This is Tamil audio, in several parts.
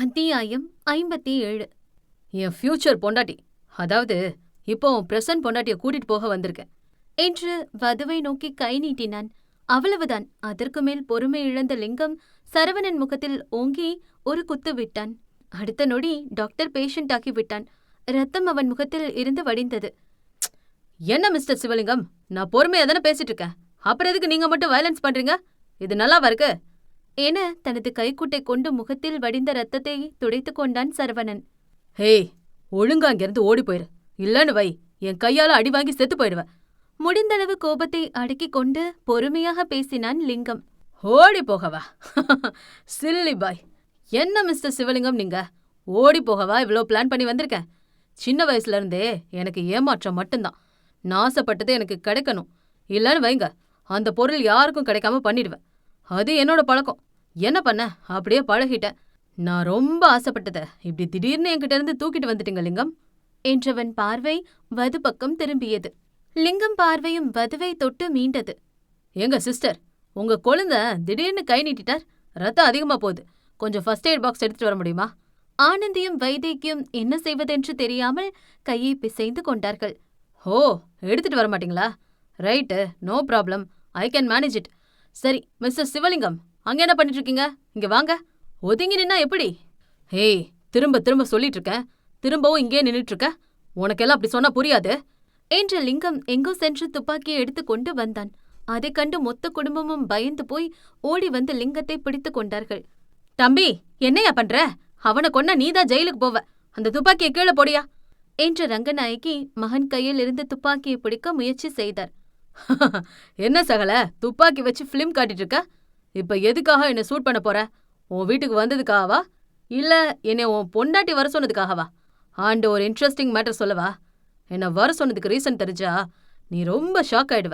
அத்தியாயம் ஐம்பத்தி ஏழு என் ஃப்யூச்சர் பொண்டாட்டி. அதாவது இப்போ பிரசன்ட் பொண்டாட்டிய கூட்டிட்டு போக வந்திருக்கேன். என்று வதுவை நோக்கி கை நீட்டினான். அவ்வளவுதான். அதற்கு மேல் பொறுமை இழந்த லிங்கம் சரவணன் முகத்தில் ஓங்கி ஒரு குத்து விட்டான். அடுத்த நொடி டாக்டர் பேஷண்ட் ஆக்கி விட்டான். ரத்தம் அவன் முகத்தில் இருந்து வடிந்தது. என்ன மிஸ்டர் சிவலிங்கம்? நான் பொறுமையா தானே பேசிட்டு இருக்கேன். அப்புறம் எதுக்கு நீங்க மட்டும் வயலன்ஸ் பண்றீங்க? இது நல்லாவா இருக்கு? என தனது கைக்குட்டை கொண்டு முகத்தில் வடிந்த ரத்தத்தை துடைத்துக் கொண்டான் சரவணன். ஹேய் ஒழுங்கா இங்கிருந்து ஓடி போயிரு. இல்லன்னு வை என் கையால அடி வாங்கி செத்து போயிடுவ. முடிந்தளவு கோபத்தை அடக்கிக் கொண்டு பொறுமையாக பேசினான் லிங்கம். ஓடி போகவா? சில்லி பாய் என்ன மிஸ்டர் சிவலிங்கம் நீங்க? ஓடி போகவா? இவ்ளோ பிளான் பண்ணி வந்திருக்கேன். சின்ன வயசுல இருந்தே எனக்கு ஏமாற்றம் மட்டும்தான். நான் ஆசைப்பட்டது எனக்கு கிடைக்கணும். இல்லன்னு வைங்க அந்த பொருள் யாருக்கும் கிடைக்காம பண்ணிடுவேன். அது என்னோட பழக்கம். என்ன பண்ண? அப்படியே பழகிட்டேன். நான் ரொம்ப ஆசைப்பட்டத. இப்படி திடீர்னு என்கிட்ட இருந்து தூக்கிட்டு வந்துட்டீங்க லிங்கம். என்றவன் பார்வை வது பக்கம் திரும்பியது. லிங்கம் பார்வையும் வதுவை தொட்டு மீண்டது. எங்க சிஸ்டர் உங்க கொழுந்த திடீர்னு கை நீட்டிட்டார். ரத்தம் அதிகமா போகுது. கொஞ்சம் ஃபர்ஸ்ட் எய்ட் பாக்ஸ் எடுத்துட்டு வர முடியுமா? ஆனந்தியும் வைத்தியக்கும் என்ன செய்வதென்று தெரியாமல் கையை பிசைந்து கொண்டார்கள். ஓ எடுத்துட்டு வர மாட்டீங்களா? Right no problem. I can manage it. சரி மிஸ்டர் சிவலிங்கம் அங்க என்ன பண்ணிட்டு இருக்கீங்க இங்க வாங்க. ஒதுங்கி நின்னா எப்படி? ஹேய் திரும்ப திரும்ப சொல்லிட்டு இருக்கேன் திரும்பவும் இங்கே நின்னுட்டு இருக்க உனக்கெல்லாம் அப்படி சொன்னா புரியாது. என்ற லிங்கம் எங்கோ சென்று துப்பாக்கியை எடுத்துக் கொண்டு வந்தான். அதைக் கண்டு மொத்த குடும்பமும் பயந்து போய் ஓடி வந்து லிங்கத்தை பிடித்துக் கொண்டார்கள். தம்பி என்னையா பண்ற? அவனை கொன்னா நீதான் ஜெயிலுக்கு போவ. அந்த துப்பாக்கியை கீழே போடியா? என்ற ரங்கநாயகி மகன் கையில் இருந்து துப்பாக்கியை பிடிக்க முயற்சி செய்தார். என்ன சகல? துப்பாக்கி வச்சு ஃபிலிம் காட்டிட்டு இருக்க? இப்ப எதுக்காக என்ன சூட் பண்ண போற? உன் வீட்டுக்கு வந்ததுக்காகவா? இல்ல என்னை உன் பொண்டாட்டி வர சொன்னதுக்காகவா? ஆண்டு ஒரு இன்ட்ரெஸ்டிங் மேட்டர் சொல்லவா? என்ன வர சொன்னதுக்கு ரீசன் தெரிஞ்சா நீ ரொம்ப ஷாக் ஆயிடுவ.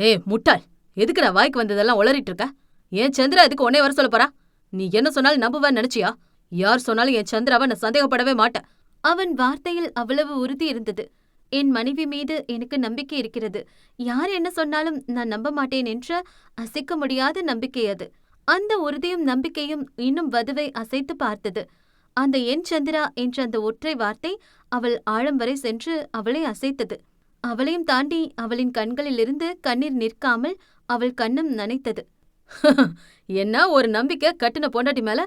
ஏ முட்டாள் எதுக்கு நான் வாய்க்கு வந்ததெல்லாம் உளறிட்டு இருக்க? என் சந்திரா எதுக்கு உன்னே வர சொல்ல போறா? நீ என்ன சொன்னாலும் நம்புவேன்னு நினைச்சியா? யார் சொன்னாலும் என் சந்திராவை நான் சந்தேகப்படவே மாட்டேன். அவன் வார்த்தையில் அவ்வளவு உறுதி இருந்தது. என் மனைவி மீது எனக்கு நம்பிக்கை இருக்கிறது. யார் என்ன சொன்னாலும் நான் நம்ப மாட்டேன் என்ற அசைக்க முடியாத நம்பிக்கை அது. அந்த உறுதியும் நம்பிக்கையும் இன்னும் வதுவை அசைத்து பார்த்தது. அந்த என் சந்திரா என்ற அந்த ஒற்றை வார்த்தை அவள் ஆழம் வரை சென்று அவளை அசைத்தது. அவளையும் தாண்டி அவளின் கண்களிலிருந்து கண்ணீர் நிற்காமல் அவள் கண்ணும் நனைத்தது. என்ன ஒரு நம்பிக்கை கட்டின பொண்டாட்டி மேல?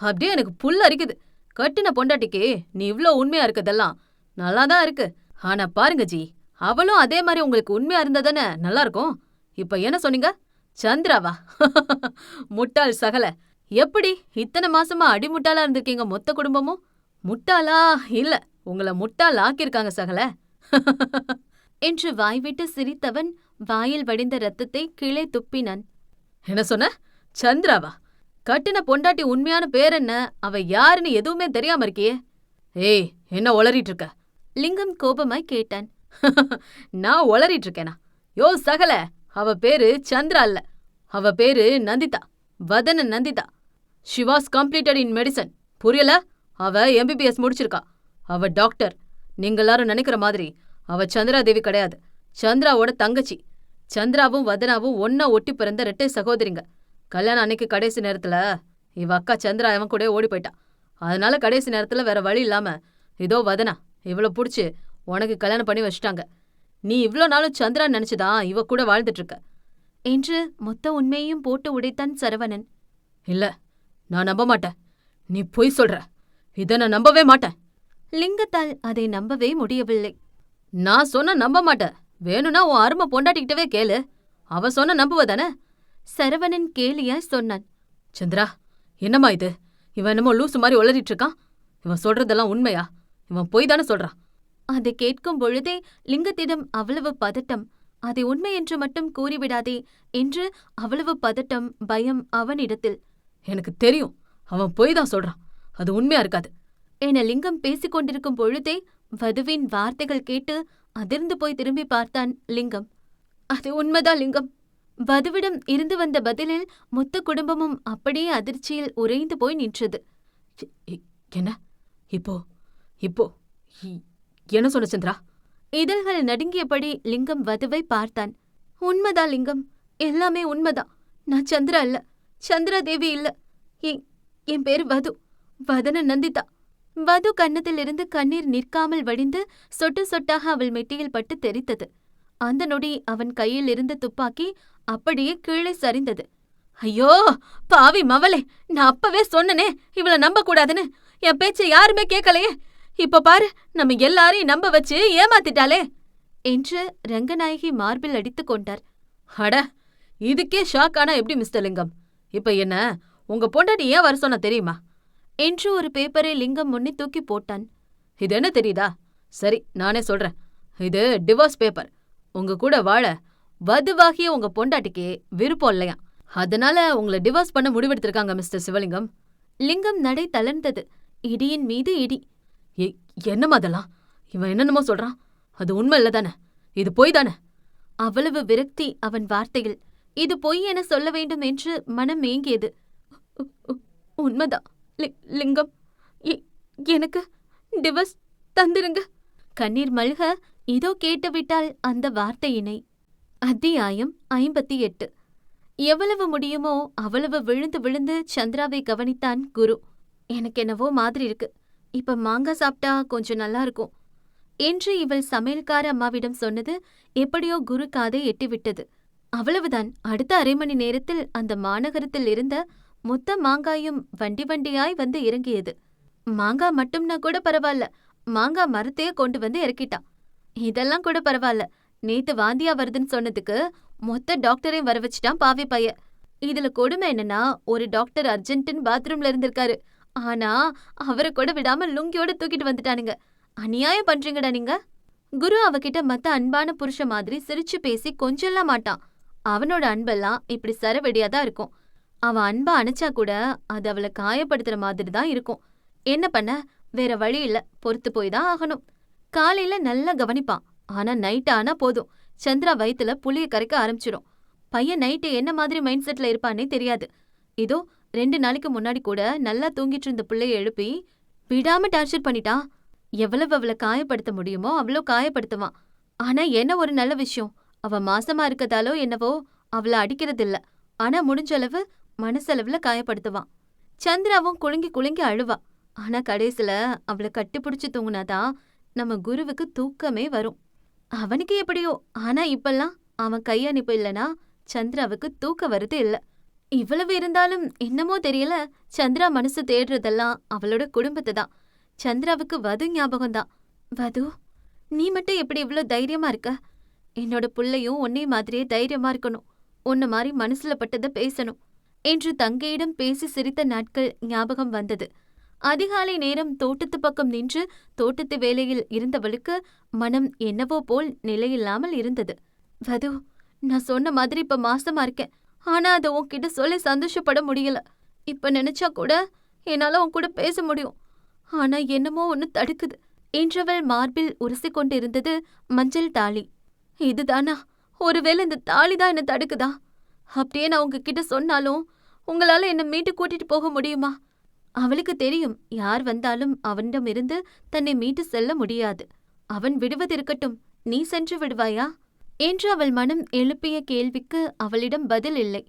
அப்படியே எனக்கு புல் அரிக்குது. கட்டின பொண்டாட்டிக்கு நீ இவ்ளோ உண்மையா இருக்கதெல்லாம் நல்லாதான் இருக்கு. ஆனா பாருங்க ஜி அவளும் அதே மாதிரி உங்களுக்கு உண்மையா இருந்ததானே நல்லா இருக்கும். இப்ப என்ன சொன்னீங்க? சந்திராவா? முட்டாள் சகல. எப்படி? இத்தனை மாசமா அடிமுட்டாளா இருந்திருக்கீங்க மொத்த குடும்பமும்? முட்டாளா? இல்ல உங்களை முட்டாள் ஆக்கியிருக்காங்க சகல. என்று வாய்விட்டு சிரித்தவன் வாயில் வடிந்த ரத்தத்தை கீழே துப்பினான். என்ன சொன்ன? சந்திராவா? கட்டின பொண்டாட்டி உண்மையான பேர் என்ன? அவ யாருன்னு எதுவுமே தெரியாம இருக்கியே. ஏய் என்ன உளறிட்டு இருக்க? லிங்கம் கோபமாய் கேட்டான். நான் ஒளறிட்டு இருக்கேனா யோ சகல! அவ பேரு சந்திரா இல்ல அவ பேரு Nandhitha. Vadhana Nandhitha. She was completed in medicine புரியல? அவ எம்பிபிஎஸ் முடிச்சிருக்கா. அவ டாக்டர். நீங்க எல்லாரும் நினைக்கிற மாதிரி அவ சந்திரா தேவி கிடையாது. சந்திராவோட தங்கச்சி. சந்திராவும் வதனாவும் ஒன்னா ஒட்டி பிறந்த ரெட்டை சகோதரிங்க. கல்யாணம் அன்னைக்கு கடைசி நேரத்துல இவ அக்கா சந்திரா அவன் கூட ஓடி போயிட்டான் அதனால கடைசி நேரத்துல வேற வழி இல்லாம இதோ வதனா. இவ்வளோ புடிச்சு உனக்கு கல்யாணம் பண்ணி வச்சிட்டாங்க. நீ இவ்ளோ நாளும் சந்திரா நினைச்சுதான் இவ கூட வாழ்ந்துட்டு இருக்க என்று மொத்த உண்மையையும் போட்டு உடைத்தான் சரவணன். இல்ல நான் நம்ப மாட்டேன். நீ பொய் சொல்ற. இத நான் நம்பவே மாட்டேன். லிங்கத்தால் அதை நம்பவே முடியவில்லை. நான் சொன்ன நம்ப மாட்டேன் வேணும்னா உன் அருமை பொண்டாட்டிக்கிட்டவே கேளு. அவ சொன்ன நம்புவதானே? சரவணன் கேலியாய் சொன்னான். சந்திரா என்னம்மா இது? இவன் என்னமோ லூசு மாதிரி உளறிட்டு இருக்கான் இவன் சொல்றதெல்லாம் உண்மையா? இவன் பொய் தானே சொல்றான். அதை கேட்கும் பொழுதே லிங்கத்திடம் அவ்வளவு பதட்டம் அதை உண்மை என்று மட்டும் கூறிவிடாதே என்று அவ்வளவு பதட்டம் பயம் அவனிடத்தில். எனக்கு தெரியும் அவன் பொய் தான் சொல்றான் அது உண்மையா இருக்காது. என லிங்கம் பேசிக்கொண்டிருக்கும் பொழுதே வதுவின் வார்த்தைகள் கேட்டு அதிர்ந்து போய் திரும்பி பார்த்தான் லிங்கம். அது உண்மைதான் லிங்கம். வதுவிடம் இருந்து வந்த பதிலில் மொத்த குடும்பமும் அப்படியே அதிர்ச்சியில் உறைந்து போய் நின்றது. என்ன? இப்போ இப்போ என்ன சொன்ன சந்திரா? இதழ்கள் நடுங்கியபடி லிங்கம் வதுவை பார்த்தான். உண்மைதான் லிங்கம்? எல்லாமே உண்மைதான் நான் சந்திரா இல்ல. சந்திரா தேவி இல்ல. என் என் பேரு வது. வதன நந்திதா. வது கன்னத்திலிருந்து கண்ணீர் நிற்காமல் வடிந்து சொட்டு சொட்டாக அவள் மெட்டியில் பட்டு தெரித்தது. அந்த நொடி அவன் கையில் இருந்த துப்பாக்கி அப்படியே கீழே சரிந்தது. ஐயோ பாவி மவளே! நான் அப்பவே சொன்னனே இவளை நம்ப கூடாதுன்னு என் பேச்சை யாருமே கேட்கலையே. இப்ப பாரு நம்ம எல்லாரையும் நம்ப வச்சு ஏமாத்திட்டாளே என்று ரங்கநாயகி மார்பில் அடித்துக் கொண்டார். அட இதுக்கே ஷாக் ஆனா எப்படி மிஸ்டர் லிங்கம்? இப்ப என்ன உங்க பொண்டாட்டி ஏன் வர சொன்னா தெரியுமா? என்று ஒரு பேப்பரை லிங்கம் முன்னே தூக்கி போட்டான். இது என்ன தெரியுதா? சரி நானே சொல்றேன். இது டிவோர்ஸ் பேப்பர் உங்க கூட வாழ வதுவாகிய உங்க பொண்டாட்டிக்கு விருப்பம் இல்லையா? அதனால உங்களை டிவோர்ஸ் பண்ண முடிவெடுத்திருக்காங்க மிஸ்டர் சிவலிங்கம். லிங்கம் நடை தளர்ந்தது. இடியின் மீது இடி. ஏய் என்னம்மா அதெல்லாம்? இவன் என்னென்னமோ சொல்றான். அது உண்மை இல்லை தானே இது பொய் தானே? அவ்வளவு விரக்தி அவன் வார்த்தையில். இது பொய் என சொல்ல வேண்டும் என்று மனம் ஏங்கியது. உ- உண்மைதான் லி- லிங்கம்? எனக்கு டிவர்ஸ் தந்துருங்க. கண்ணீர் மல்க இதோ கேட்டுவிட்டால் அந்த வார்த்தையினை. அத்தியாயம் ஐம்பத்தி எட்டு. எவ்வளவு முடியுமோ அவ்வளவு விழுந்து விழுந்து சந்திராவை கவனித்தான் குரு. எனக்கு என்னவோ மாதிரி இருக்கு. இப்ப மாங்காய் சாப்பிட்டா கொஞ்சம் நல்லா இருக்கும். என்று இவள் சமையல்கார அம்மாவிடம் சொன்னது எப்படியோ குரு காதை எட்டிவிட்டது. அவ்வளவுதான். அடுத்த அரை மணி நேரத்தில் அந்த மாநகரத்தில் இருந்த மொத்த மாங்காயும் வண்டி வண்டியாய் வந்து இறங்கியது. மாங்காய் மட்டும்னா கூட பரவாயில்ல. மாங்காய் மரத்தையே கொண்டு வந்து இறக்கிட்டான் இதெல்லாம் கூட பரவாயில்ல. நேத்து வாந்தியா வருதுன்னு சொன்னதுக்கு மொத்த டாக்டரையும் வர வச்சுட்டான் பாவி பைய இதுல கொடுமை என்னன்னா ஒரு டாக்டர் அர்ஜென்ட்டுன்னு பாத்ரூம்ல இருந்திருக்காரு. ஆனா அவரை கூட விடாம லுங்கியோட தூக்கிட்டு வந்துட்டானுங்க. அநியாயம் பண்றீங்கடா நீங்க. குரு அவகிட்ட மத்த அன்பான புருஷ மாதிரி சிரிச்சு பேசி கொஞ்சலாம் மாட்டான். அவனோட அன்பெல்லாம் இப்படி சரவெடியா தான் இருக்கும். அவன் அன்பா அணைச்சா கூட அது அவளை காயப்படுத்துற மாதிரி தான் இருக்கும். என்ன பண்ண? வேற வழி இல்ல. பொறுத்து போய் தான் ஆகணும். காலையில நல்லா கவனிப்பான். ஆனா நைட் ஆனா போதும். சந்திரா வயித்துல புளிய கரைக்க ஆரம்பிச்சிடும் பையன் நைட்டு என்ன மாதிரி மைண்ட் செட்ல இருப்பானே தெரியாது. இதோ ரெண்டு நாளைக்கு முன்னாடி கூட நல்லா தூங்கிட்டு இருந்த பிள்ளைய எழுப்பி விடாம டார்ச்சர் பண்ணிட்டான். எவ்வளவு அவளை காயப்படுத்த முடியுமோ அவ்வளோ காயப்படுத்துவான். ஆனா என்ன ஒரு நல்ல விஷயம். அவ மாசமா இருக்கதாலோ என்னவோ அவளை அடிக்கிறதில்ல. ஆனா முடிஞ்ச அளவு மனசளவுல காயப்படுத்துவான். சந்திராவும் குலுங்கி குலுங்கி அழுவா. ஆனா கடைசில அவளை கட்டிப்பிடிச்சு தூங்குனாதான் நம்ம குருவுக்கு தூக்கமே வரும். அவனுக்கு எப்படியோ. ஆனா இப்பெல்லாம் அவன் கையனுப்பு இல்லனா சந்திராவுக்கு தூக்க வருது இல்ல. இவ்வளவு இருந்தாலும் என்னமோ தெரியல சந்திரா மனசு தேடுறதெல்லாம் அவளோட குடும்பத்தை தான். சந்திராவுக்கு வது ஞாபகம் தான். வது நீ மட்டும் எப்படி இவ்ளோ தைரியமா இருக்க? என்னோட புள்ளையும் உன்னை மாதிரியே தைரியமா இருக்கணும். உன்ன மாதிரி மனசுல பட்டதை பேசணும். என்று தங்கையிடம் பேசி சிரித்த நாட்கள் ஞாபகம் வந்தது. அதிகாலை நேரம் தோட்டத்து பக்கம் நின்று தோட்டத்து வேலையில் இருந்தவளுக்கு மனம் என்னவோ போல் நிலையில்லாமல் இருந்தது. வது நான் சொன்ன மாதிரி இப்ப மாசமா இருக்கேன். ஆனா அதை உன்கிட்ட சொல்லி சந்தோஷப்பட முடியல. இப்ப நினைச்சா கூட என்னால உன் கூட பேச முடியும். ஆனா என்னமோ ஒன்னு தடுக்குது. என்றவள் மார்பில் உரசி கொண்டிருந்தது மஞ்சள் தாலி. இதுதானா? ஒருவேளை இந்த தாலி தான் என்ன தடுக்குதா? அப்படியே நான் உங்ககிட்ட சொன்னாலும் உங்களால என்ன மீட்டு கூட்டிட்டு போக முடியுமா? அவளுக்கு தெரியும். யார் வந்தாலும் அவனிடமிருந்து தன்னை மீட்டு செல்ல முடியாது. அவன் விடுவதிருக்கட்டும் நீ சென்று விடுவாயா? என்று அவள் மனம் எழுப்பிய கேள்விக்கு அவளிடம் பதில் இல்லை.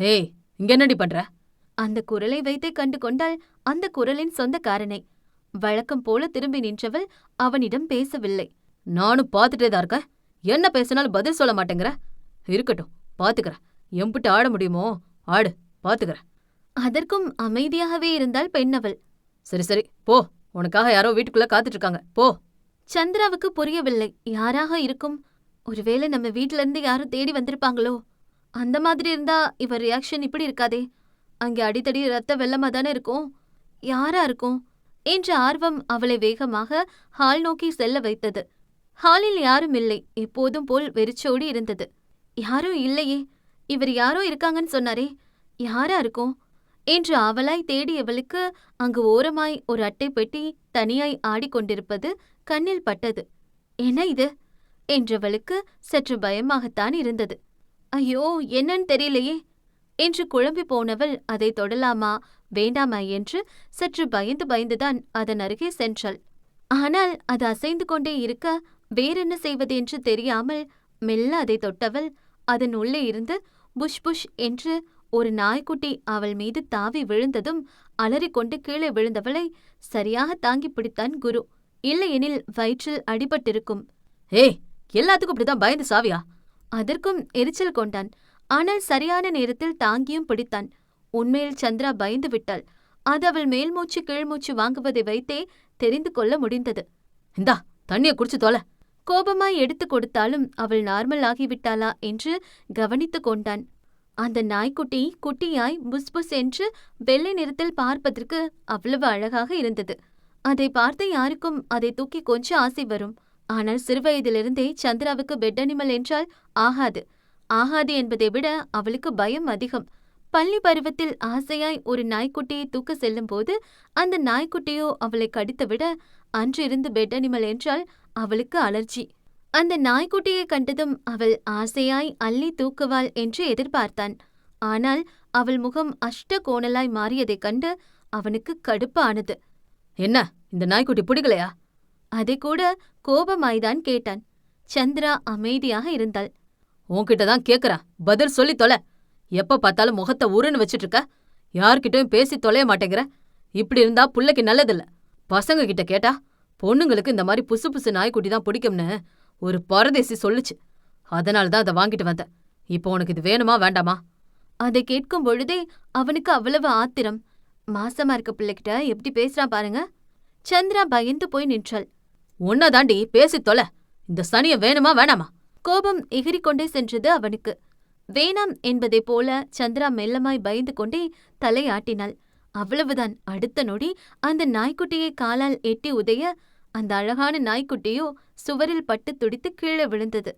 ஹேய் இங்க என்னடி பண்ற? அந்த குரலை வைத்தே கண்டு கொண்டாள் அந்த குரலின் சொந்தக்காரனை. வழக்கம் போல திரும்பி நின்றவள் அவனிடம் பேசவில்லை. நானும் பார்த்துட்டே தான் இருக்கேன். என்ன பேசினாலும் பதில் சொல்ல மாட்டேங்கிற? இருக்கட்டும் பாத்துக்கறேன் எம்பிட்டு ஆட முடியுமோ? ஆடு பாத்துக்கறேன் அதற்கும் அமைதியாகவே இருந்தாள் பெண்ணவள் சரி சரி போ. உனக்காக யாரோ வீட்டுக்குள்ள காத்துட்டு இருக்காங்க. போ. சந்திராவுக்கு புரியவில்லை. யாராக இருக்கும்? ஒருவேளை நம்ம வீட்ல இருந்து யாரும் தேடி வந்திருப்பாங்களோ? அந்த மாதிரி இருந்தா இவர் ரியாக்ஷன் இப்படி இருக்காதே. அங்கே அடித்தடி ரத்த வெள்ளமா தானே இருக்கும்? யாரா இருக்கும்? என்ற ஆர்வம் அவளை வேகமாக ஹால் நோக்கி செல்ல வைத்தது. ஹாலில் யாரும் இல்லை. எப்போதும் போல் வெறிச்சோடி இருந்தது. யாரும் இல்லையே. இவர் யாரோ இருக்காங்கன்னு சொன்னாரே. யாரா இருக்கும்? என்று அவளாய் தேடியவளுக்கு அங்கு ஓரமாய் ஒரு அட்டை பெட்டி தனியாய் ஆடிக்கொண்டிருப்பது கண்ணில் பட்டது. என்ன இது? என்றவளுக்கு சற்று பயமாகத்தான் இருந்தது. ஐயோ என்னன்னு தெரியலையே என்று குழம்பி போனவள் அதை தொடலாமா வேண்டாமா என்று சற்று பயந்து பயந்துதான் அதன் அருகே சென்றாள். ஆனால் அது அசைந்து கொண்டே இருக்க வேறென்ன செய்வது என்று தெரியாமல் மெல்ல அதை தொட்டவள் அதன் உள்ளே இருந்து புஷ் புஷ் என்று ஒரு நாய்க்குட்டி அவள் மீது தாவி விழுந்ததும் அலறிக்கொண்டு கீழே விழுந்தவளை சரியாக தாங்கிப் பிடித்தான் குரு. இல்லையெனில் வயிற்றில் அடிபட்டிருக்கும். ஏய் எல்லாத்துக்கும் இப்படிதான் பயந்து சாவியா? அதற்கும் எரிச்சல் கொண்டான். ஆனால் சரியான நேரத்தில் தாங்கியும் பிடித்தான். உண்மையில் சந்திரா பயந்து விட்டாள். அது அவள் மேல்மூச்சு கீழ்மூச்சு வாங்குவதை வைத்தே தெரிந்து கொள்ள முடிந்தது. இந்தா தண்ணிய குடிச்சு தொலை. கோபமாய் எடுத்துக் கொடுத்தாலும் அவள் நார்மல் ஆகிவிட்டாளா என்று கவனித்துக் கொண்டான். அந்த நாய்க்குட்டி குட்டியாய் புஸ் புஸ் என்று வெள்ளை நிறத்தில் பார்ப்பதற்கு அவ்வளவு அழகாக இருந்தது. அதை பார்த்த யாருக்கும் அதை தூக்கி கொஞ்சம் ஆசை வரும். ஆனால் சிறுவயதிலிருந்தே சந்திராவுக்கு பெட் அனிமல் என்றால் ஆகாது. ஆகாது என்பதை விட அவளுக்கு பயம் அதிகம். பள்ளி பருவத்தில் ஆசையாய் ஒரு நாய்க்குட்டியை தூக்க செல்லும்போது அந்த நாய்க்குட்டியோ அவளை கடித்துவிட அன்றிருந்து பெட் அனிமல் என்றால் அவளுக்கு அலர்ஜி. அந்த நாய்க்குட்டியை கண்டதும் அவள் ஆசையாய் அள்ளி தூக்குவாள் என்று எதிர்பார்த்தான். ஆனால் அவள் முகம் அஷ்ட கோணலாய் மாறியதைக் கண்டு அவனுக்கு கடுப்பானது. என்ன? இந்த நாய்க்குட்டி பிடிக்கலையா? அதை கூட கோபமாய்தான் கேட்டான். சந்திரா அமைதியாக இருந்தாள். உன்கிட்ட தான் கேக்குறேன். பதில் சொல்லி தொலை. எப்ப பார்த்தாலும் முகத்தை உருன்னு வச்சிட்டு இருக்க யார்கிட்டயும் பேசி தொலைய மாட்டேங்கிற. இப்படி இருந்தா புள்ளைக்கு நல்லதில்ல. பசங்க கிட்ட கேட்டா பொண்ணுங்களுக்கு இந்த மாதிரி புசு புசு நாய்க்குட்டி தான் பிடிக்கும்னு ஒரு பரதேசி சொல்லுச்சு. அதனால தான் அதை வாங்கிட்டு வந்தேன். இப்போ உனக்கு இது வேணுமா வேண்டாமா? அதை கேட்கும் பொழுதே அவனுக்கு அவ்வளவு ஆத்திரம். மாசமா இருக்க பிள்ளைகிட்ட எப்படி பேசுறான் பாருங்க. சந்திரா பயந்து போய் நின்றாள். உன்னதாண்டி பேசி தொலை. இந்த சனிய வேணுமா வேணாமா? கோபம் எகிறிக்கொண்டே சென்றது அவனுக்கு. வேணாம் என்பதைப் போல சந்திரா மெல்லமாய் பயந்து கொண்டே தலையாட்டினாள். அவ்வளவுதான். அடுத்த நொடி அந்த நாய்க்குட்டியை காலால் எட்டி உதைய அந்த அழகான நாய்க்குட்டியோ சுவரில் பட்டு துடித்து கீழே விழுந்தது.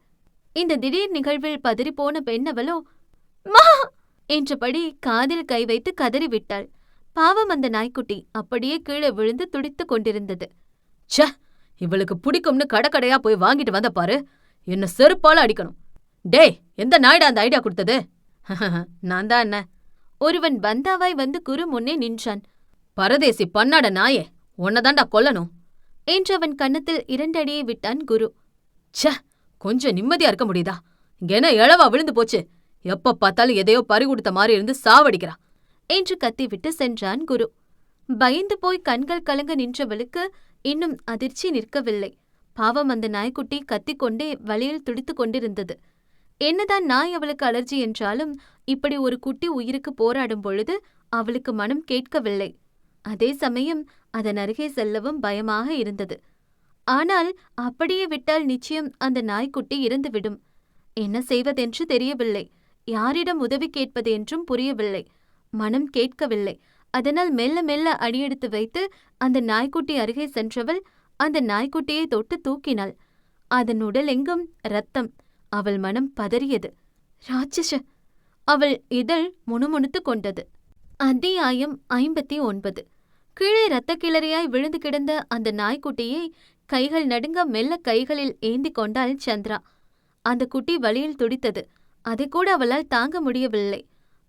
இந்த திடீர் நிகழ்வில் பதறிப்போன பெண்ணவளோ மா! என்றபடி காதில் கை வைத்து கதறிவிட்டாள். பாவம் அந்த நாய்க்குட்டி அப்படியே கீழே விழுந்து துடித்துக் கொண்டிருந்தது. ச இவளுக்கு பிடிக்கும்னு கடக்கடையா போய் வாங்கிட்டு வந்த பாரு. என்ன செருப்பால அடிக்கணும். டேய் எந்த நாயுடா அந்த ஐடியா கொடுத்தது? நான் தான் என்ன? ஒருவன் பந்தாவாய் வந்து குரு முன்னே நின்றான். பரதேசி பன்னாட நாயே உன்னதாண்டா கொல்லணும். என்று அவன் கன்னத்தில் இரண்டடியை விட்டான் குரு. ச்ச கொஞ்சம் நிம்மதியா இருக்க முடியுதா? இங்க என்ன இழவா விழுந்து போச்சு. எப்ப பார்த்தாலும் எதையோ பறி கொடுத்த மாதிரி இருந்து சாவடிக்கிறா. என்று கத்திவிட்டு சென்றான் குரு. பயந்து போய் கண்கள் கலங்க நின்றவளுக்கு இன்னும் அதிர்ச்சி நிற்கவில்லை. பாவம் அந்த நாய்க்குட்டி கத்திக்கொண்டே வழியில் துடித்துக் கொண்டிருந்தது. என்னதான் நாய் அவளுக்கு அலர்ஜி என்றாலும் இப்படி ஒரு குட்டி உயிருக்கு போராடும் பொழுது அவளுக்கு மனம் கேட்கவில்லை. அதே சமயம் அதன் அருகே செல்லவும் பயமாக இருந்தது. ஆனால் அப்படியே விட்டால் நிச்சயம் அந்த நாய்க்குட்டி இறந்துவிடும். என்ன செய்வதென்று தெரியவில்லை. யாரிடம் உதவி கேட்பது என்றும் புரியவில்லை. மனம் கேட்கவில்லை. அதனால் மெல்ல மெல்ல அடியெடுத்து வைத்து அந்த நாய்க்குட்டி அருகே சென்றவள் அந்த நாய்க்குட்டியை தொட்டு தூக்கினாள். அதன் உடலெங்கும் ரத்தம். அவள் மனம் பதறியது. ராட்சச! அவள் இதழ் முணுமுணுத்துக் கொண்டது. அத்தியாயம் ஐம்பத்தி ஒன்பது கீழே இரத்த கிளறியாய் விழுந்து கிடந்த அந்த நாய்க்குட்டியை கைகள் நடுங்க மெல்ல கைகளில் ஏந்தி கொண்டாள் சந்திரா. அந்த குட்டி வழியில் துடித்தது. அதை கூட அவளால் தாங்க முடியவில்லை.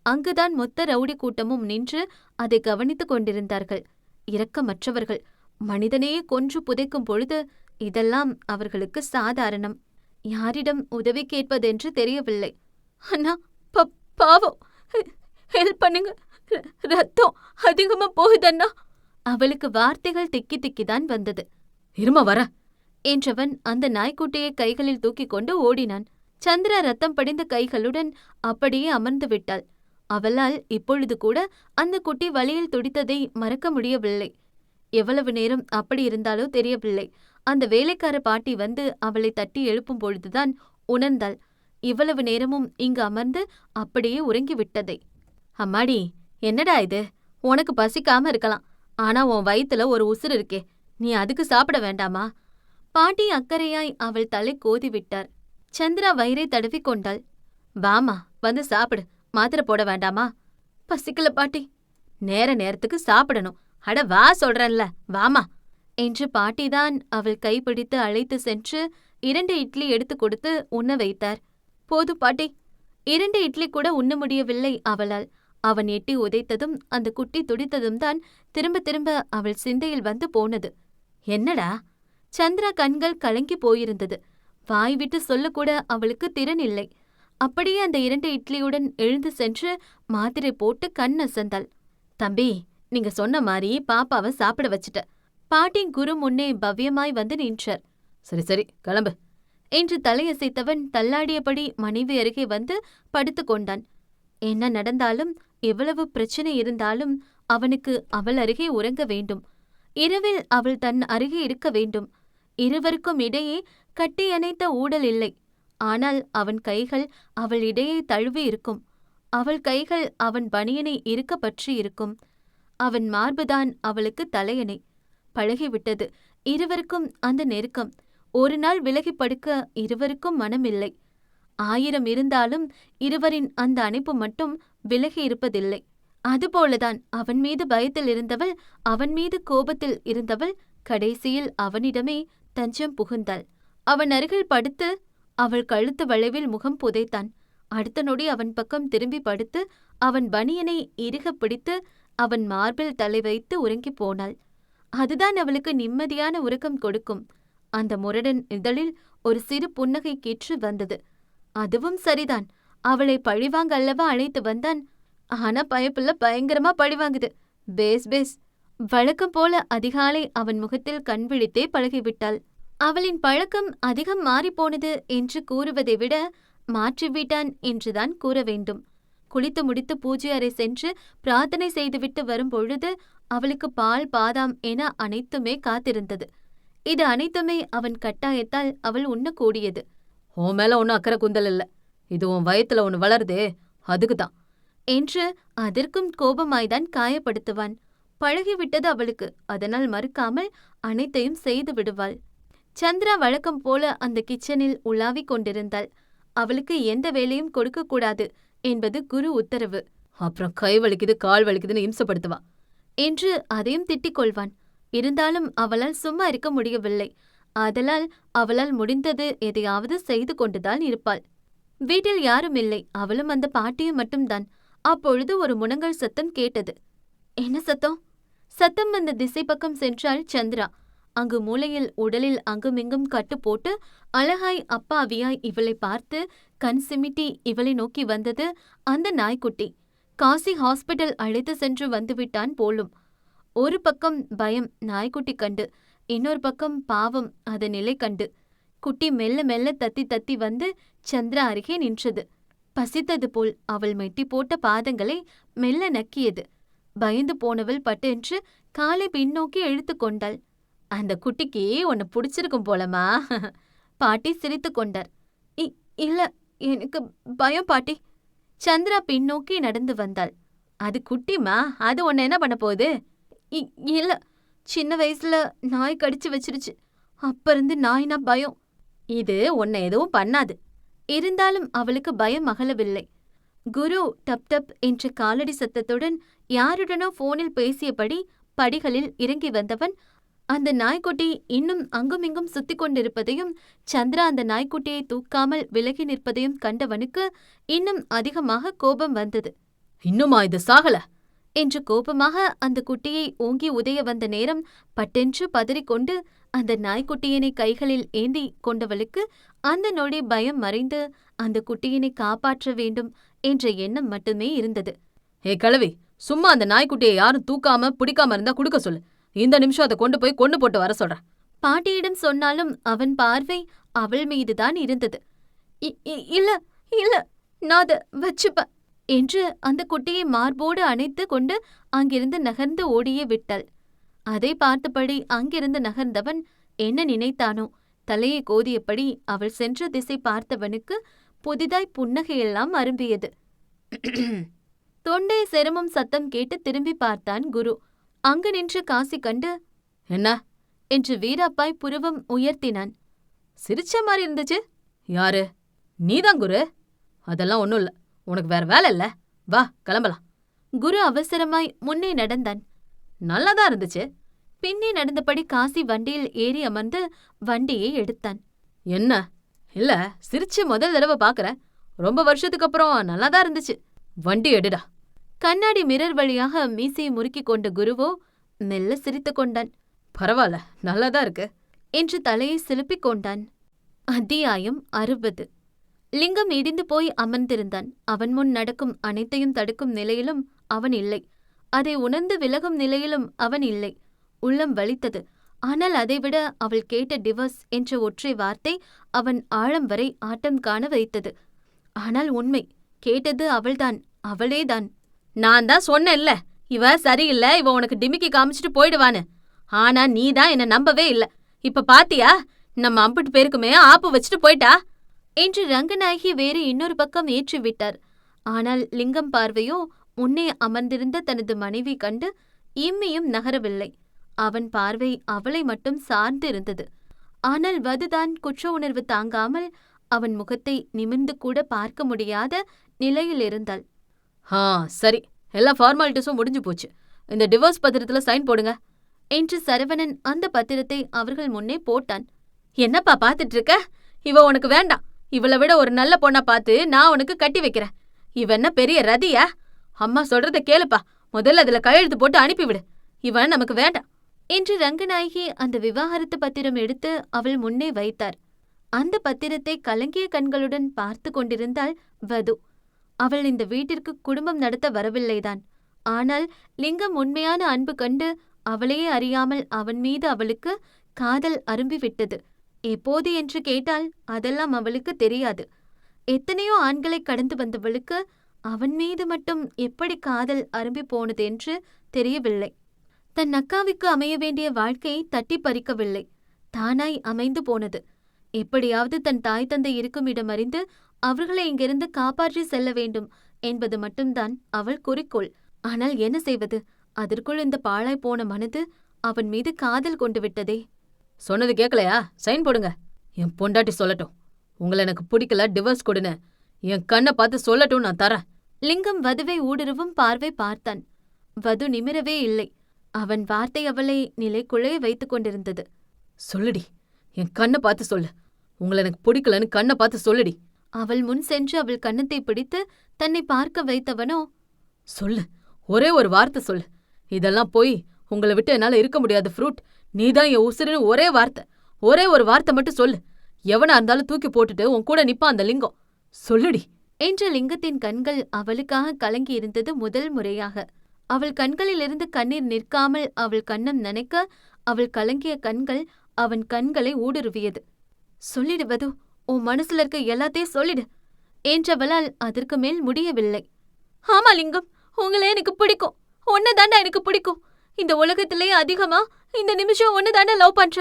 அங்குதான் மொத்த ரவுடி கூட்டமும் நின்று அதை கவனித்துக் கொண்டிருந்தார்கள். இரக்கமற்றவர்கள். மனிதனையே கொன்று புதைக்கும் பொழுது இதெல்லாம் அவர்களுக்கு சாதாரணம். யாரிடம் உதவி கேட்பதென்று தெரியவில்லை. அண்ணா பாவம். ஹெல்ப் பண்ணுங்க. ரத்தம் அதிகமா போகுதண்ணா அவளுக்கு வார்த்தைகள் திக்கி திக்கிதான் வந்தது. இரும வர. என்றவன் அந்த நாய்க்குட்டியை கைகளில் தூக்கிக் கொண்டு ஓடினான். சந்திரா ரத்தம் படிந்த கைகளுடன் அப்படியே அமர்ந்து விட்டாள். அவளால் இப்பொழுது கூட அந்த குட்டி வழியில் துடித்ததை மறக்க முடியவில்லை. எவ்வளவு நேரம் அப்படி இருந்தாலோ தெரியவில்லை. அந்த வேலைக்கார பாட்டி வந்து அவளை தட்டி எழுப்பும் பொழுதுதான் உணர்ந்தாள். இவ்வளவு நேரமும் இங்கு அமர்ந்து அப்படியே உறங்கிவிட்டதை அம்மாடி என்னடா இது? உனக்கு பசிக்காம இருக்கலாம். ஆனா உன் வயித்துல ஒரு உசுறு இருக்கே. நீ அதுக்கு சாப்பிட வேண்டாமா? பாட்டி அக்கறையாய் அவள் தலை கோதி விட்டார். சந்திரா வயிறை தடவிக் கொண்டாள். வாமா வந்து சாப்பிடு. மாத்திரை போட வேண்டாமா? பசிக்கல பாட்டி. நேர நேரத்துக்கு சாப்பிடணும். அட வா சொல்றேன்ல வாமா. என்று பாட்டிதான் அவள் கைப்பிடித்து அழைத்து சென்று இரண்டு இட்லி எடுத்து கொடுத்து உண்ண வைத்தார். போது பாட்டி. இரண்டு இட்லி கூட உண்ண முடியவில்லை அவளால். அவன் எட்டி உதைத்ததும் அந்த குட்டி துடித்ததும் தான் திரும்ப திரும்ப அவள் சிந்தையில் வந்து போனது. என்னடா? சந்திரா கண்கள் கலங்கி போயிருந்தது. வாய் விட்டு சொல்லக்கூட அவளுக்கு திறன் இல்லை. அப்படியே அந்த இரண்டு இட்லியுடன் எழுந்து சென்று மாத்திரை போட்டு கண் அசந்தாள். தம்பி நீங்க சொன்ன மாதிரி பாப்பாவை சாப்பிட வச்சுட்ட. பாட்டின் குரு முன்னே பவ்யமாய் வந்து நின்றார். சரி சரி கிளம்பு என்று தலையசைத்தவன் தள்ளாடியபடி மனைவி அருகே வந்து படுத்துக் கொண்டான். என்ன நடந்தாலும் எவ்வளவு பிரச்சனை இருந்தாலும் அவனுக்கு அவள் அருகே உறங்க வேண்டும். இரவில் அவள் தன் அருகே இருக்க வேண்டும். இருவருக்கும் இடையே கட்டியணைத்த ஊடல் இல்லை. ஆனால் அவன் கைகள் அவள் இடையே தழுவி இருக்கும். அவள் கைகள் அவன் பனியனை இருக்க பற்றி இருக்கும். அவன் மார்புதான் அவளுக்கு தலையணை. பழகிவிட்டது. இருவருக்கும் அந்த நெருக்கம். ஒரு நாள் விலகி படுக்க இருவருக்கும் மனமில்லை. ஆயிரம் இருந்தாலும் இருவரின் அந்த அணைப்பு மட்டும் விலகி இருப்பதில்லை. அதுபோலதான் அவன் மீது பயத்தில் இருந்தவள் அவன் மீது கோபத்தில் இருந்தவள் கடைசியில் அவனிடமே தஞ்சம் புகுந்தாள். அவன் அருகில் படுத்து அவள் கழுத்து வளைவில் முகம் புதைத்தான். அடுத்த நொடி அவன் பக்கம் திரும்பி படுத்து அவன் பனியனை இறுகப் பிடித்து அவன் மார்பில் தலை வைத்து உறங்கிப் போனாள். அதுதான் அவளுக்கு நிம்மதியான உறக்கம் கொடுக்கும். அந்த முரடன் இதழில் ஒரு சிறு புன்னகை கீற்று வந்தது. அதுவும் சரிதான். அவளை பழிவாங்க அல்லவா அழைத்து வந்தான். ஆனா பயப்புள்ள பயங்கரமா பழிவாங்குது. Base base. வழக்கம் போல அதிகாலை அவன் முகத்தில் கண் விழித்தே பழகிவிட்டாள். அவளின் பழக்கம் அதிகம் மாறிப்போனது என்று கூறுவதை விட மாற்றிவிட்டான் என்றுதான் கூற வேண்டும். குளித்து முடித்து பூஜை அறை சென்று பிரார்த்தனை செய்துவிட்டு வரும் பொழுது அவளுக்கு பால் பாதாம் என அனைத்துமே காத்திருந்தது. இது அனைத்துமே அவன் கட்டாயத்தால் அவள் உண்ணக்கூடியது. உன் மேல ஒன்றும் அக்கறை குந்தல் இல்ல. இது உன் வயத்துல ஒன்று வளருதே. அதுக்கு தான். என்று அதற்கும் கோபமாய்தான் காயப்படுத்துவான். பழகிவிட்டது அவளுக்கு. அதனால் மறுக்காமல் அனைத்தையும் செய்து விடுவாள். சந்திரா வழக்கம் போல அந்த கிச்சனில் உலாவிக் கொண்டிருந்தாள். அவளுக்கு எந்த வேலையும் கொடுக்கக்கூடாது என்பது குரு உத்தரவு. அப்புறம் கை வலிக்குது கால் வலிக்குதுன்னு இம்சப்படுத்துவா? என்று அதையும் திட்டிக் கொள்வான். இருந்தாலும் அவளால் சும்மா இருக்க முடியவில்லை. ஆதலால் அவளால் முடிந்தது எதையாவது செய்து கொண்டுதான் இருப்பாள். வீட்டில் யாரும் இல்லை. அவளும் அந்த பாட்டியும் மட்டும்தான். அப்பொழுது ஒரு முனங்கல் சத்தம் கேட்டது. என்ன சத்தம்? சத்தம் வந்த திசை பக்கம் சென்றாள் சந்திரா. அங்கு மூலையில் உடலில் அங்குமிங்கும் கட்டு போட்டு அழகாய் அப்பாவியாய் இவளை பார்த்து கண் சிமிட்டி இவளை நோக்கி வந்தது அந்த நாய்க்குட்டி. காசி ஹாஸ்பிட்டல் அழைத்து சென்று வந்துவிட்டான் போலும். ஒரு பக்கம் பயம் நாய்க்குட்டி கண்டு இன்னொரு பக்கம் பாவம் அதன் நிலை கண்டு. குட்டி மெல்ல மெல்ல தத்தி தத்தி வந்து சந்திரா அருகே நின்றது. பசித்தது போல் அவள் மெட்டி போட்ட பாதங்களை மெல்ல நக்கியது. பயந்து போனவள் பட்டென்று காலை பின்னோக்கி இழுத்து கொண்டாள். அந்த குட்டிக்கு உன்னை பிடிச்சிருக்கும் போலமா பாட்டி சிரித்து கொண்டார். "இ- இல்ல எனக்கு பயம் பாட்டி. சந்திரா பின்னோக்கி நடந்து வந்தாள். அது குட்டிமா அது உன்னை என்ன பண்ண போகுது? "இ- இல்ல சின்ன வயசுல நாய் கடிச்சு வச்சிருச்சு. அப்ப இருந்து நாய்னா பயம். இது உன்னை எதுவும் பண்ணாது. இருந்தாலும் அவளுக்கு பயம் அகலவில்லை. குரு டப் டப் என்ற காலடி சத்தத்துடன் யாருடனோ போனில் பேசியபடி படிகளில் இறங்கி வந்தவன் அந்த நாய்க்குட்டி இன்னும் அங்குமிங்கும் சுத்திக் கொண்டிருப்பதையும் சந்திரா அந்த நாய்க்குட்டியை தூக்காமல் விலகி நிற்பதையும் கண்டவனுக்கு இன்னும் அதிகமாக கோபம் வந்தது. இன்னுமா இது சாகல? என்று கோபமாக அந்த குட்டியை ஓங்கி உதைய வந்த நேரம் பட்டென்று பதறிக்கொண்டு அந்த நாய்க்குட்டியினை கைகளில் ஏந்தி கொண்டவளுக்கு அந்த நொடி பயம் மறைந்து அந்த குட்டியினை காப்பாற்ற வேண்டும் என்ற எண்ணம் மட்டுமே இருந்தது. ஏ கிழவி சும்மா அந்த நாய்க்குட்டியை யாரும் தூக்காம பிடிக்காம இருந்தா குடுக்க சொல்லு. இந்த நிமிஷம் அதை கொண்டு போய் கொண்டு போட்டு வர சொல்றேன். பாட்டியிடம் சொன்னாலும் அவன் பார்வை அவள் மீதுதான் இருந்தது. "இ- இல்ல இல்ல நான் அத வச்சுப்ப என்று அந்த குட்டியை மார்போடு அணைத்து கொண்டு அங்கிருந்து நகர்ந்து ஓடியே விட்டாள். அதை பார்த்தபடி அங்கிருந்து நகர்ந்தவன் என்ன நினைத்தானோ தலையை கோதியபடி அவள் சென்ற திசை பார்த்தவனுக்கு புதிதாய் புன்னகையெல்லாம் அரும்பியது. தொண்டை செருமும் சத்தம் கேட்டு திரும்பி பார்த்தான் குரு. அங்கு நின்று காசி கண்டு என்ன? என்று வீராப்பாய் புருவம் உயர்த்தினான். சிரிச்ச மாதிரி இருந்துச்சு. யாரு? நீதான் குரு. அதெல்லாம் ஒன்றும் இல்லை. உனக்கு வேற வேலை இல்ல. வா கிளம்பலாம். குரு அவசரமாய் முன்னே நடந்தான். நல்லாதான் இருந்துச்சு. பின்னே நடந்தபடி காசி வண்டியில் ஏறி அமர்ந்து வண்டியை எடுத்தான். என்ன? இல்ல சிரிச்சு முதல் தடவை பாக்குற ரொம்ப வருஷத்துக்கு அப்புறம் நல்லாதான் இருந்துச்சு. வண்டி எடுடா. கண்ணாடி மிரர் வழியாக மீசையை முறுக்கிக் கொண்ட குருவோ மெல்ல சிரித்துக் கொண்டான். பரவாயில்ல நல்லாதான் இருக்கு என்று தலையை சிலுப்பிக் கொண்டான். அத்தியாயம் அறுபது. லிங்கம் இடிந்து போய் அமர்ந்திருந்தான். அவன் முன் நடக்கும் அனைத்தையும் தடுக்கும் நிலையிலும் அவன் இல்லை. அதை உணர்ந்து விலகும் நிலையிலும் அவன் இல்லை. உள்ளம் வலித்தது. ஆனால் அதைவிட அவள் கேட்ட டிவர்ஸ் என்ற ஒற்றை வார்த்தை அவன் ஆழம் வரை ஆட்டம் காண வைத்தது. ஆனால் உண்மை கேட்டது அவள்தான் அவளேதான் நான் தான் சொன்னேன்ல இவ சரியில்லை இவ உனக்கு டிமிக்கி காமிச்சிட்டு போயிடுவான்னு. ஆனா நீ தான் என்ன நம்பவே இல்ல. இப்ப பாத்தியா நம்ம அம்பிட்டு பேருக்குமே ஆப்பு வச்சுட்டு போயிட்டா? என்று ரங்கநாயகி வேறு இன்னொரு பக்கம் ஏற்றி விட்டார் ஆனால் லிங்கம் பார்வையோ முன்னே அமர்ந்திருந்த தனது மனைவி கண்டு இம்மியும் நகரவில்லை. அவன் பார்வை அவளை மட்டும் சார்ந்து இருந்தது. ஆனால் வதுதான் குற்ற உணர்வு தாங்காமல் அவன் முகத்தை நிமிர்ந்து கூட பார்க்க முடியாத நிலையில் இருந்தாள். ஆ சரி. எல்லா ஃபார்மாலிட்டிஸும் முடிஞ்சு போச்சு. இந்த டிவோர்ஸ் பத்திரத்துல சைன் போடுங்க. என்று சரவணன் அந்த பத்திரத்தை அவர்கள் முன்னே போட்டான். என்னப்பா பாத்துட்டு இருக்க? இவ உனக்கு வேண்டாம். இவளை விட ஒரு நல்ல பொண்ணா பார்த்து நான் உனக்கு கட்டி வைக்கிறேன். இவ என்ன பெரிய ரதியா? அம்மா சொல்றத கேளுப்பா. முதல்ல அதுல கையெழுத்து போட்டு அனுப்பிவிடு. இவன் நமக்கு வேண்டாம். என்று ரங்கநாயகி அந்த விவாகரத்து பத்திரம் எடுத்து அவள் முன்னே வைத்தார். அந்த பத்திரத்தை கலங்கிய கண்களுடன் பார்த்து கொண்டிருந்தாள் வது. அவள் இந்த வீட்டிற்கு குடும்பம் நடத்த வரவில்லைதான். ஆனால் லிங்கம் உண்மையான அன்பு கண்டு அவளையே அறியாமல் அவன் மீது அவளுக்கு காதல் அரும்பிவிட்டது. எப்போது என்று கேட்டால் அதெல்லாம் அவளுக்கு தெரியாது. எத்தனையோ ஆண்களை கடந்து வந்தவளுக்கு அவன் மீது மட்டும் எப்படி காதல் அரும்பி போனது என்று தெரியவில்லை. தன் அக்காவுக்கு அமைய வேண்டிய வாழ்க்கையை தட்டி பறிக்கவில்லை. தானாய் அமைந்து போனது. எப்படியாவது தன் தாய் தந்தை இருக்கும் இடம் அறிந்து அவர்களை இங்கிருந்து காப்பாற்றி செல்ல வேண்டும் என்பது மட்டும்தான் அவள் குறிக்கோள். ஆனால் என்ன செய்வது? அதற்குள் இந்த பாழாய் போன மனது அவன் மீது காதல் கொண்டு விட்டதே. சொன்னது கேட்கலையா சைன் போடுங்க. என் பொண்டாட்டி சொல்லட்டும். உங்களை எனக்கு பிடிக்கல டிவோர்ஸ் கொடுன்னு. என் கண்ணை பார்த்து சொல்லட்டும் நான் தரேன். லிங்கம் வதுவை ஊடுருவும் பார்வை பார்த்தான். வது நிமிரவே இல்லை. அவன் வார்த்தை அவளை நிலைக்குள்ளே வைத்துக் கொண்டிருந்தது. சொல்லுடி. என் கண்ணை பார்த்து சொல்லு. உங்களை எனக்கு பிடிக்கலன்னு கண்ணை பார்த்து சொல்லுடி. அவள் முன் சென்று அவள் கன்னத்தை பிடித்து தன்னை பார்க்க வைத்தவனோ? சொல்லு ஒரே ஒரு வார்த்தை சொல்லு. இதெல்லாம் போய் உங்களை விட்டு என்னால இருக்க முடியாது ஃப்ரூட். நீதான் என் உசுருன்னு ஒரே வார்த்தை. ஒரே ஒரு வார்த்தை மட்டும் சொல்லு. எவனா இருந்தாலும் தூக்கி போட்டுட்டு உன் கூட நிப்பான் அந்த லிங்கம். சொல்லுடி. என்ற லிங்கத்தின் கண்கள் அவளுக்காக கலங்கி இருந்தது முதல் முறையாக. அவள் கண்களிலிருந்து கண்ணீர் நிற்காமல் அவள் கன்னம் நனைக்க அவள் கலங்கிய கண்கள் அவன் கண்களை ஊடுருவியது. சொல்லிடுவது உன் மனசுல இருக்க எல்லாத்தையும் சொல்லிடு. என்றவளால் அதற்கு மேல் முடியவில்லை. ஆமா லிங்கம் உங்களே எனக்கு பிடிக்கும். தாண்டா எனக்கு பிடிக்கும். இந்த உலகத்திலேயே அதிகமா இந்த நிமிஷம் தாண்டா லவ் பண்ற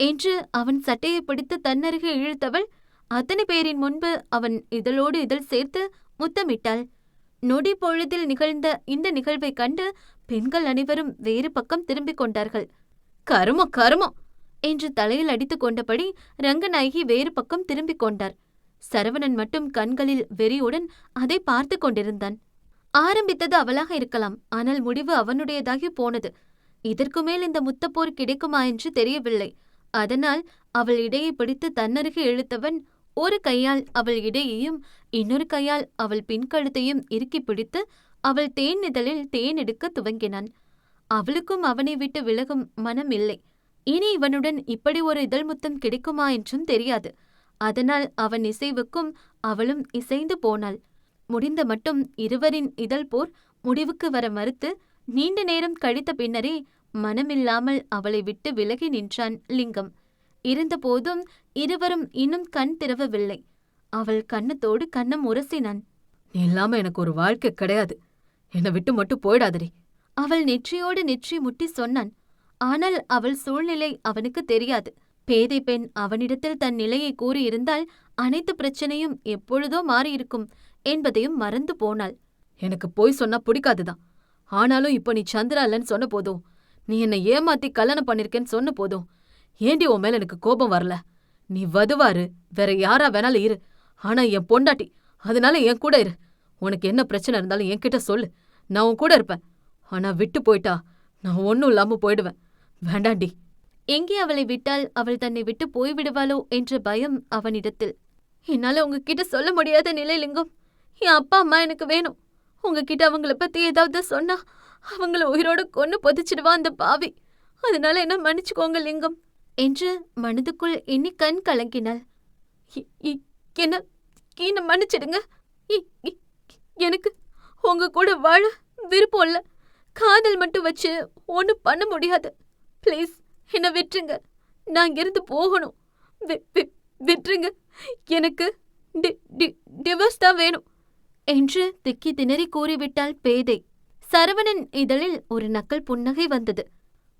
என்று அவன் சட்டையை பிடித்து தன்னருகே இழுத்தவள் அத்தனை பேரின் முன்பு அவன் இதழோடு இதழ் சேர்த்து முத்தமிட்டாள். நொடி பொழுதில் நிகழ்ந்த இந்த நிகழ்வைக் கண்டு பெண்கள் அனைவரும் வேறு பக்கம் திரும்பிக் கொண்டார்கள். கருமம் கருமம்! என்று தலையில் அடித்துக் கொண்டபடி ரங்கநாயகி வேறு பக்கம் திரும்பிக் கொண்டார். சரவணன் மட்டும் கண்களில் வெறியுடன் அதை பார்த்து கொண்டிருந்தான். ஆரம்பித்தது அவளாக இருக்கலாம் ஆனால் முடிவு அவனுடையதாகி போனது. இதற்கு மேல் இந்த முத்தப்போர் கிடைக்குமா என்று தெரியவில்லை. அதனால் அவள் இடையை பிடித்து தன்னருகே இழுத்தவன் ஒரு கையால் அவள் இடையையும் இன்னொரு கையால் அவள் பின்கழுத்தையும் இறுக்கி பிடித்து அவள் தேன் இதழில் தேன் எடுக்க துவங்கினான். அவளுக்கும் அவனை விட்டு விலகும் மனம் இல்லை. இனி இவனுடன் இப்படி ஒரு இதழ் முத்தம் கிடைக்குமா என்றும் தெரியாது. அதனால் அவன் இசைவுக்கும் அவளும் இசைந்து போனாள். முடிந்த மட்டும் இருவரின் இதழ் போர் முடிவுக்கு வர மறுத்து நீண்ட நேரம் கழித்த பின்னரே மனமில்லாமல் அவளை விட்டு விலகி நின்றான் லிங்கம். இருந்தபோதும் இருவரும் இன்னும் கண் திறவவில்லை. அவள் கன்னத்தோடு கன்னம் உரசினான். நீ இல்லாம எனக்கு ஒரு வாழ்க்கை கிடையாது. என்னை விட்டு மட்டும் போயிடாதடி. அவள் நெற்றியோடு நெற்றி முட்டி சொன்னான். ஆனால் அவள் சூழ்நிலை அவனுக்கு தெரியாது. பேதை பெண் அவனிடத்தில் தன் நிலையை கூறியிருந்தால் அனைத்து பிரச்சனையும் எப்பொழுதோ மாறியிருக்கும் என்பதையும் மறந்து போனாள். எனக்கு போய் சொன்னா பிடிக்காதுதான். ஆனாலும் இப்போ நீ சந்திரா இல்லைன்னு சொன்ன போதும் நீ என்னை ஏமாத்தி கல்யாணம் பண்ணிருக்கேன்னு சொன்ன போதும் ஏண்டி உன் மேல எனக்கு கோபம் வரல? நீ வதுவாரு வேற யாரா வேணாலும் இரு. ஆனா என் பொண்டாட்டி அதனால என் கூட இரு. உனக்கு என்ன பிரச்சனை இருந்தாலும் என்கிட்ட சொல்லு. நான் உன் கூட இருப்பேன். ஆனா விட்டு போயிட்டா நான் ஒன்னும் இல்லாம போயிடுவேன். வேண்டாண்டி. எங்கே அவளை விட்டால் அவள் தன்னை விட்டு போய்விடுவாளோ என்ற பயம் அவனிடத்தில். என்னால உங்ககிட்ட சொல்ல முடியாத நிலை லிங்கம். என் அப்பா அம்மா எனக்கு வேணும். உங்ககிட்ட அவங்கள பத்தி ஏதாவது சொன்னா அவங்கள உயிரோட கொன்னு பொதிச்சிடுவா அந்த பாவி. அதனால என்ன மன்னிச்சுக்கோங்க லிங்கம். என்று மனதுக்குள் எண்ணி கண் கலங்கினாள். இ- என்ன என்ன மன்னிச்சிடுங்க. இ- எனக்கு உங்க கூட வாழ விருப்பம் இல்ல. காதல் மட்டும் வச்சு ஒன்றும் பண்ண முடியாது. ப்ளீஸ் என்னை விட்டுருங்க. நான் இங்கிருந்து போகணும். விட்டுருங்க. எனக்கு டி- டி- டிவோர்ஸ் தான் வேணும். என்று திக்கி திணறி கூறிவிட்டாள் பேதை. சரவணன் இதழில் ஒரு நக்கல் புன்னகை வந்தது.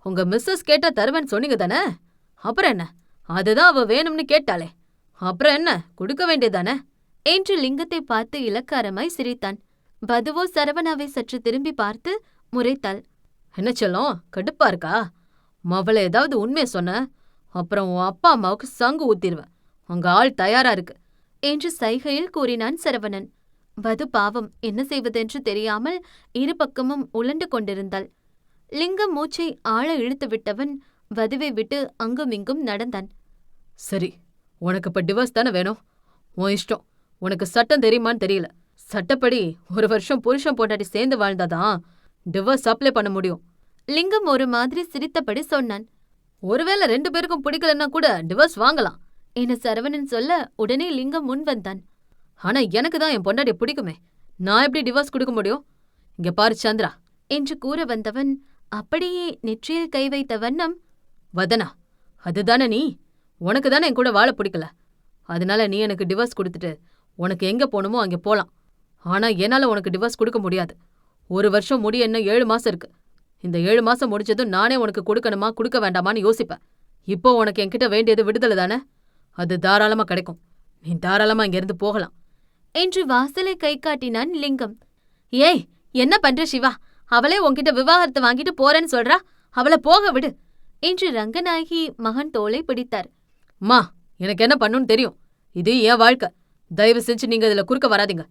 உங்க மிஸ்ஸஸ் கேட்டா தருவேன்னு சொன்னீங்க தானே? அப்புறம் என்ன? அதுதான் அவ வேணும்னு கேட்டாளே. அப்புறம் என்ன? கொடுக்க வேண்டியதானே? என்று லிங்கத்தை பார்த்து இலக்காரமாய் சிரித்தான். பதுவோ சரவணாவை சற்று திரும்பி பார்த்து முறைத்தாள். என்ன செல்லம்? கடுப்பா இருக்கா? மவள ஏதாவது உண்மையை சொன்ன அப்புறம் உன் அப்பா அம்மாவுக்கு சங்கு ஊத்திருவேன். உங்க ஆள் தயாரா இருக்கு என்று சைகையில் கூறினான் சரவணன். வது பாவம் என்ன செய்வதென்று தெரியாமல் இரு பக்கமும் உழண்டு கொண்டிருந்தாள். லிங்கம் மூச்சை ஆழ இழுத்து விட்டவன் வதுவை விட்டு அங்குமிங்கும் நடந்தான். சரி உனக்கு இப்ப டிவோர்ஸ் தானே வேணும்? உன் இஷ்டம். உனக்கு சட்டம் தெரியுமான்னு தெரியல. சட்டப்படி ஒரு வருஷம் புருஷன் பொண்டாட்டி சேர்ந்து வாழ்ந்தாதான் டிவோர்ஸ் அப்ளை பண்ண முடியும். லிங்கம் ஒரு மாதிரி சிரித்தபடி சொன்னான். ஒருவேளை ரெண்டு பேருக்கும் பிடிக்கலன்னா கூட டிவோர்ஸ் வாங்கலாம் என சரவணன் சொல்ல உடனே லிங்கம் முன் வந்தான். ஆனா எனக்கு தான் என் பொண்டாட்டிய பிடிக்குமே. நான் எப்படி டிவோர்ஸ் கொடுக்க முடியும்? இங்க பாரு சந்திரா என்று கூற வந்தவன் அப்படியே நெற்றியில் கை வைத்த வண்ணம் வதனா அதுதானே நீ? உனக்கு தானே என் கூட வாழ பிடிக்கல. அதனால நீ எனக்கு டிவோர்ஸ் கொடுத்துட்டு உனக்கு எங்க போகணுமோ அங்கே போலாம். ஆனா என்னால உனக்கு டிவோர்ஸ் கொடுக்க முடியாது. ஒரு வருஷம் முடிய ஏழு மாசம் இருக்கு. இந்த ஏழு மாசம் முடிச்சதும் நானே உனக்கு கொடுக்கணுமா கொடுக்க வேண்டாமான்னு யோசிப்பேன். இப்போ உனக்கு என்கிட்ட வேண்டியது விடுதலை தானே? அது தாராளமா கிடைக்கும். நீ தாராளமா இங்கிருந்து போகலாம். என்று வாசலை கை காட்டினான் லிங்கம். ஏய் என்ன பண்ற சிவா? அவளே உன்கிட்ட விவாகரத்து வாங்கிட்டு போறேன்னு சொல்றா? அவளை போக விடு என்று ரங்கநாயகி மகன் தோளை பிடித்தார். அம்மா எனக்கு என்ன பண்ணுன்னு தெரியும். இது என் வாழ்க்கை. தயவு செஞ்சு நீங்க இதுல குறுக்க வராதீங்க.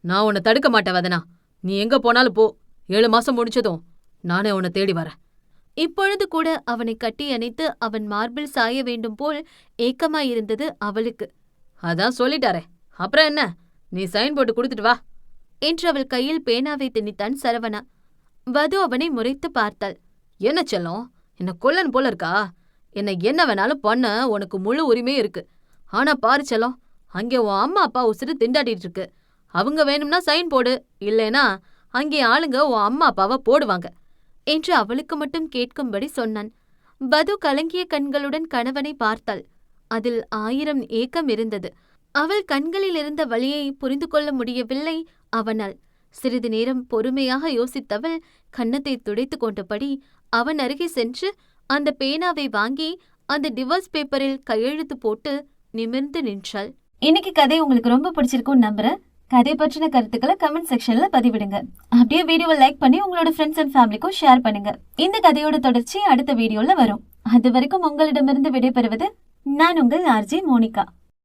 நான் உன்னை தடுக்க மாட்டேன் வதனா. நீ எங்க போனாலும் போ. ஏழு மாசம் முடிச்சதும் நானே உன்னை தேடி வரேன். இப்பொழுது கூட அவனை கட்டி அணைத்து அவன் மார்பில் சாய வேண்டும் போல் ஏக்கமாயிருந்தது அவளுக்கு. அதான் சொல்லிட்டாரே. அப்புறம் என்ன? நீ சைன் போட்டு கொடுத்துட்டு வா. என்று அவள் கையில் பேனாவை திணித்தான் சரவணா. வது அவனை முறைத்து பார்த்தாள். என்ன செல்லம்? என்ன கொல்லன் போல இருக்கா? என்னை என்ன வேணாலும் பண்ண உனக்கு முழு உரிமை இருக்கு. ஆனா பாரு செல்லம் அங்கே உன் அம்மா அப்பா உசுறு திண்டாடிட்டு இருக்கு. அவங்க வேணும்னா சைன் போடு இல்லைனா அங்கே ஆளுங்க உன் அம்மா அப்பாவை போடுவாங்க. என்று அவளுக்கு மட்டும் கேட்கும்படி சொன்னான். பது கலங்கிய கண்களுடன் கணவனை பார்த்தாள். அதில் ஆயிரம் ஏக்கம் இருந்தது. அவள் கண்களில் இருந்த வழியை புரிந்து கொள்ள முடியவில்லை அவனால். சிறிது நேரம் பொறுமையாக யோசித்தவள் கன்னத்தை துடைத்து கொண்டபடி அவன் அருகே சென்று அந்த பேனாவை வாங்கி அந்த டிவோர்ஸ் பேப்பரில் கையெழுத்து போட்டு நிமிர்ந்து நின்றாள். இன்னைக்கு கதை உங்களுக்கு ரொம்ப பிடிச்சிருக்கும்னு நம்புறேன். கதை பற்றின கருத்துக்களை கமெண்ட் செக்ஷன்ல பதிவிடுங்க. அப்படியே வீடியோவை லைக் பண்ணி உங்களோட ஃப்ரெண்ட்ஸ் அண்ட் ஃபேமிலிக்கும் ஷேர் பண்ணுங்க. இந்த கதையோட தொடர்ச்சி அடுத்த வீடியோல வரும். அது வரைக்கும் உங்களிடமிருந்து விடைபெறுவது நான் உங்கள் ஆர்ஜி மோனிகா.